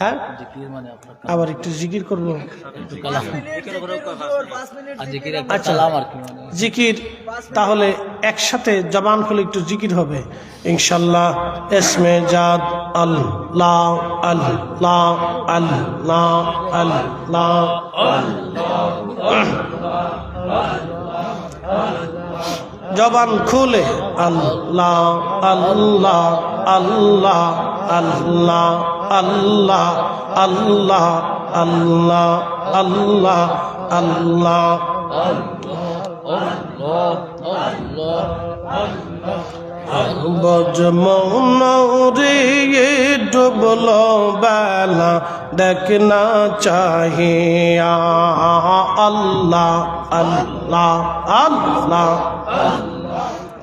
হ্যাঁ? আবার একটু জিকির করব। জিকির তাহলে একসাথে জবান খুলে একটু জিকির হবে। ইনশাল্লাহ এসমে জাদ আল লা আল লা আল লা আল লা জবান খুলে আল্লাহ আল্লাহ আল্লাহ আল্লাহ। আল্লাহ আল্লাহ আল্লাহ আল্লাহ আল্লাহ। বজমৌনরে ডুবল বেলা দেখনা চাহিয়া। আল্লাহ আল্লাহ আল্লাহ।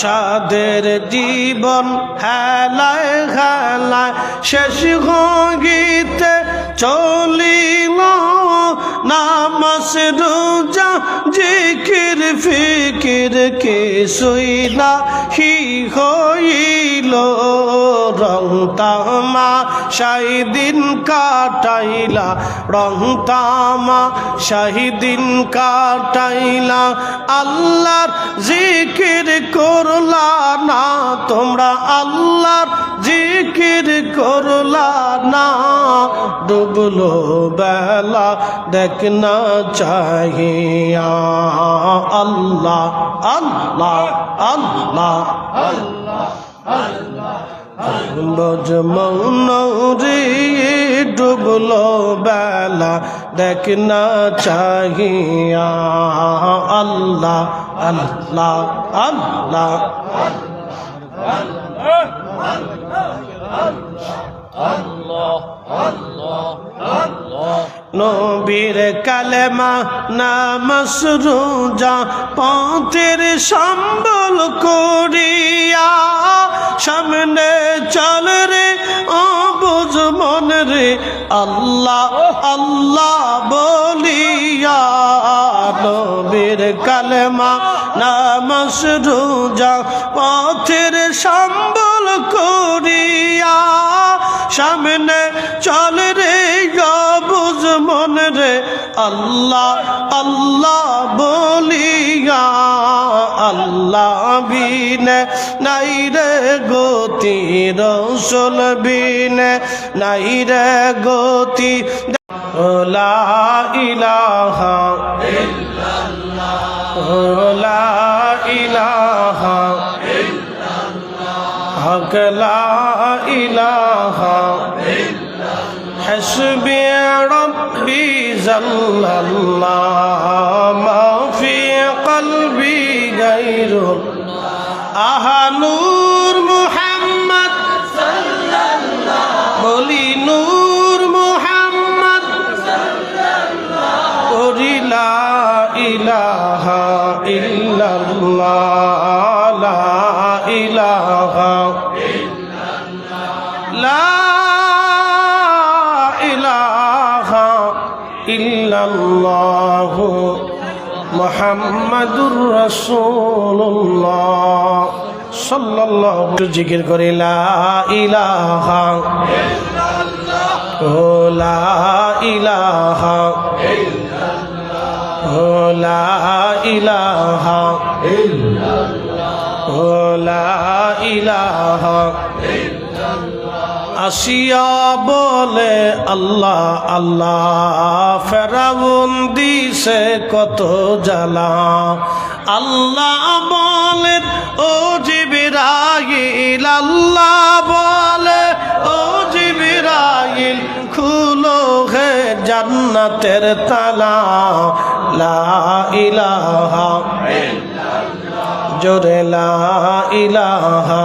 সাদের জীবন হেলায় হেলায় শেষ গীতে চলিল। নামাস রোজা, জিকির, ফিকির কে শুইলা হি হইল। রং তামা শাহিদিন কাটাইলা। রং তামা শাহিদিন কাটাইলা। আল্লাহর জিকির করলা না, তোমরা আল্লাহর জিকির করলা না। ডুবলো বেলা দেখ না চাহিয়া। আল্লাহ আল্লাহ আল্লাহ। বজমৌনরে ডুবলো বেলা, দেখ না চাহিয়া। আল্লাহ আল্লাহ আল্লাহ। নবীর কালেমা নামস রোজা, পথের সম্বল করিয়া। সামনে চল রে অবুজ মন রে, আল্লাহ আল্লাহ বলিয়া নবীর কালেমা নামস রোজা পথের সম্বল করিয়া সামনে চল রে বুঝ মন রে, আল্লাহ আল্লাহ বলিয়া আল্লাহ বিনে নাই রে গতি রসল বিনে নাই রে গতি লা ইলাহা লা ইলাহা হক লা ইলাহা حسبي ربي جل الله আহা নূর মুহাম্মদ। বলি নূর মুহাম্মদ। করিলা ইলাহা ইল্লাল্লাহ। মুহাম্মাদুর রাসূলুল্লাহ সাল্লাল্লাহু জিকির করে লা ইলাহা ও ইলাহা ও ইলাহা ও লা ইলাহা আসিয়া বলে, আল্লাহ আল্লাহ, ফেরাউন দিছে কত জ্বালা। আল্লাহ বলেন, ও জিবিরাইল, আল্লাহ বলে, ও জিবিরাইল, খুলো হে জান্নাতের তালা। লা ইলাহা জোরে লা ইলাহা